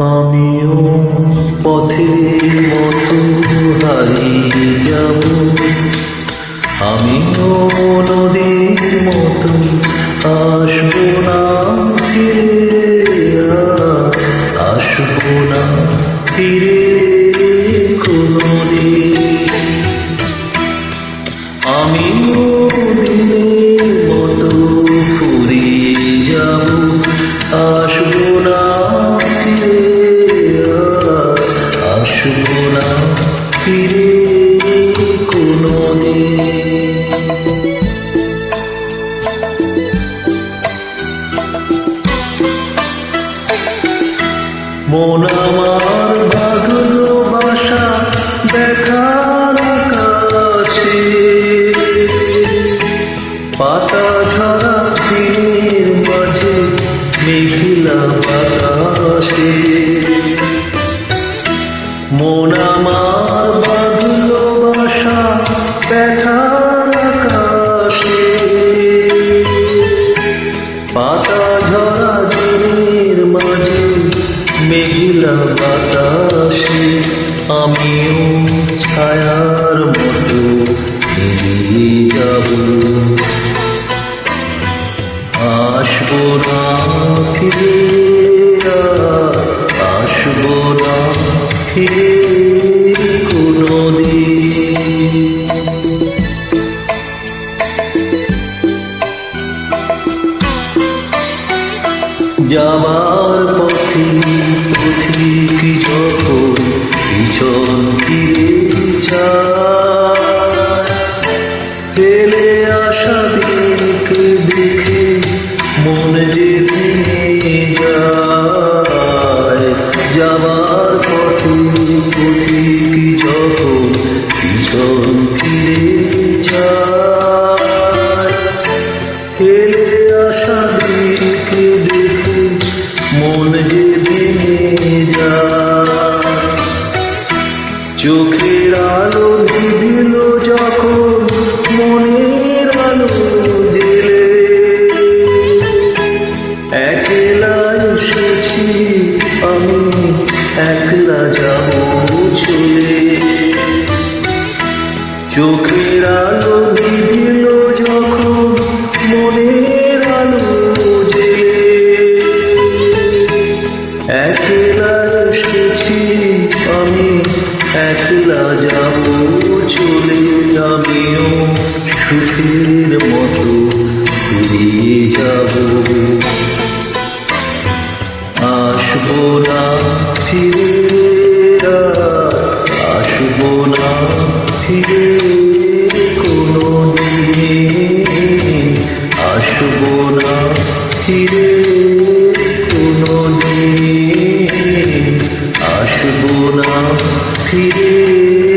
আমিও পথে মতো হারিয়ে যাব। আমিও নদীর মতো আসব আসব না ফিরে কোনোদিন মন আমার বাঁধলো বাসা দেখার কাছে পাতা ঝরা দিনের মাঝে মেঘিলা বাতাসে। আমার বাঁধলো বাসা দেখার আকাশে। পাতা ঝরা দিনের মাঝে মেঘিলা বাতাসে, আমিও ছায়ার মতো এগিয়ে যাব। আসব না ফিরে, আসব না ফিরে। যাবার পথে পথিক যখন পিছন ফিরে ফেলে আসা চোখের আলো দিল যখন মনের আলো জেলে। একলা এসেছি আমি একলা যাব একলা যাব চলে আমিও সুখের মতো ফিরিয়ে যাব। আসব না ফিরে, আসব না ফিরে কোনো দিন আসব না ফিরে। Peter.